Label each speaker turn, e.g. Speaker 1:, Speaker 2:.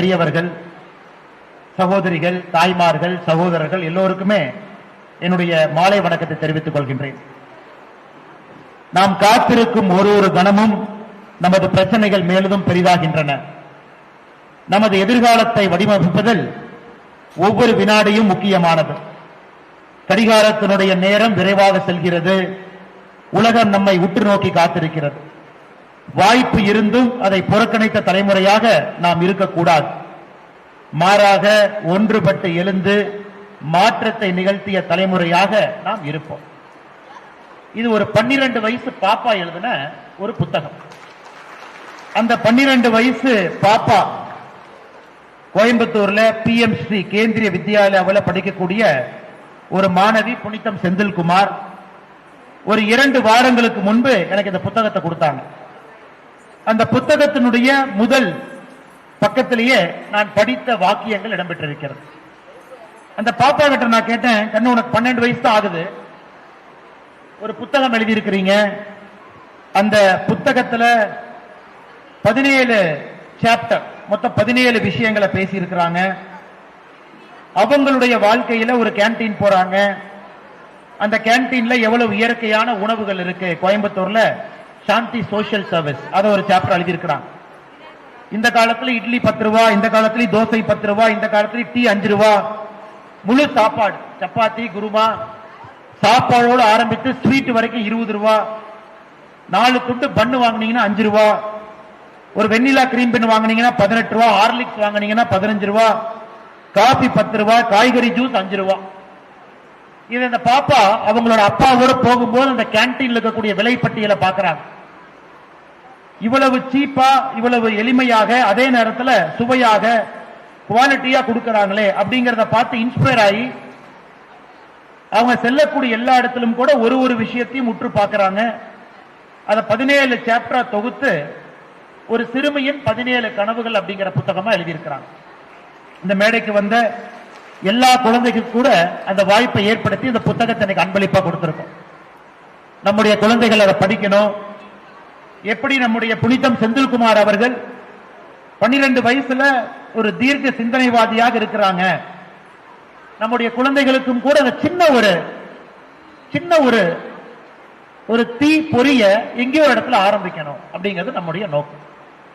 Speaker 1: பெரியவர்கள் சகோதரிகள் தாய்மார்கள் சகோதரர்கள் எல்லோருக்குமே என்னுடைய மாலை வணக்கத்தை தெரிவித்துக் கொள்கின்றேன். நாம் காத்திருக்கும் ஒரு ஒரு கணமும் நமது பிரச்சனைகள் மேலும் பெரிதாகின்றன. நமது எதிர்காலத்தை வடிவமைப்பதில் ஒவ்வொரு வினாடியும் முக்கியமானது. கடிகாரத்தினுடைய நேரம் விரைவாக செல்கிறது. உலகம் நம்மை உற்று நோக்கி காத்திருக்கிறது. வாய்ப்பு இருந்தும் அதை புறக்கணித்த தலைமுறையாக நாம் இருக்கக்கூடாது. மாறாக ஒன்றுபட்டு எழுந்து மாற்றத்தை நிகழ்த்திய தலைமுறையாக நாம் இருப்போம். இது ஒரு பன்னிரண்டு வயசு பாப்பா எழுதின ஒரு புத்தகம். அந்த பன்னிரண்டு வயசு பாப்பா கோயம்புத்தூர்ல பிஎம்சி கேந்திரிய வித்யாலயாவில் படிக்கக்கூடிய ஒரு மாணவி புனிதம் செந்தில்குமார். ஒரு இரண்டு வாரங்களுக்கு முன்பு எனக்கு இந்த புத்தகத்தை கொடுத்தாங்க. அந்த புத்தகத்தினுடைய முதல் பக்கத்திலேயே நான் படித்த வாக்கியங்கள் இடம்பெற்றிருக்கிறது. அந்த பாப்பா கிட்ட நான் கேட்டேன் கண்ணு உனக்கு பன்னெண்டு வயசு தான் ஆகுது. ஒரு புத்தகம் எழுதியிருக்கிறீங்க. அந்த புத்தகத்துல பதினேழு சாப்டர் மொத்தம் பதினேழு விஷயங்களை பேசியிருக்கிறாங்க. அவங்களுடைய வாழ்க்கையில ஒரு கேண்டீன் போறாங்க. அந்த கேன்டீன்ல எவ்வளவு இயற்கையான உணவுகள் இருக்கு? கோயம்புத்தூர்ல சாந்தி சோஷியல் சர்வீஸ் அதை ஒரு சாப்டர் எழுதியிருக்கிறான். இந்த காலத்துல இட்லி பத்து ரூபா இந்த காலத்துல தோசை பத்து ரூபா இந்த காலத்துல டீ அஞ்சு ரூபா. முழு சாப்பாடு. சப்பாத்தி குருமா. சாப்பாடோடு ஆரம்பித்து ஸ்வீட் வரைக்கும் இருபது ரூபா. நாலு துண்டு பண்ணு வாங்குனீங்கன்னா அஞ்சு ரூபா. ஒரு வெண்ணிலா கிரீம் பென் வாங்குனீங்கன்னா பதினெட்டு ரூபா. ஹார்லிக்ஸ் வாங்குனீங்கன்னா பதினஞ்சு ரூபா. காபி பத்து ரூபா. காய்கறி ஜூஸ் அஞ்சு ரூபா. இது இந்த பாப்பா அவங்களோட அப்பாவோட போகும்போது அந்த கேன்டீன்ல இருக்கக்கூடிய விலைப்பட்டியலை பார்க்கறாங்க. இவ்வளவு சீப்பா இவ்வளவு எளிமையாக அதே நேரத்தில் சுவையாக குவாலிட்டியா கொடுக்கறாங்களே அப்படிங்கறத பார்த்து இன்ஸ்பயர் ஆகி அவங்க செல்லக்கூடிய எல்லா இடத்திலும் கூட ஒரு ஒரு விஷயத்தையும் முற்று பார்க்கறாங்க. அதை பதினேழு சாப்டரா தொகுத்து ஒரு சிறுமியின் பதினேழு கனவுகள் அப்படிங்கிற புத்தகமா எழுதியிருக்கிறாங்க. இந்த மேடைக்கு வந்த எல்லா குழந்தைகளுக்கு கூட அந்த வாய்ப்பை ஏற்படுத்தி இந்த புத்தகத்தை எனக்கு அன்பளிப்பா கொடுத்திருக்கோம். நம்முடைய குழந்தைகள் அதை படிக்கணும். எப்படி நம்முடைய புனிதம் செந்தில்குமார் அவர்கள் பன்னிரண்டு வயசுல ஒரு தீர்க்க சிந்தனைவாதியாக இருக்கிறாங்க. நம்முடைய குழந்தைகளுக்கும் கூட அந்த சின்ன ஒரு சின்ன ஒரு ஒரு தீ பொறிய எங்கேயோ ஒரு இடத்துல ஆரம்பிக்கணும் அப்படிங்கிறது நம்முடைய நோக்கம்.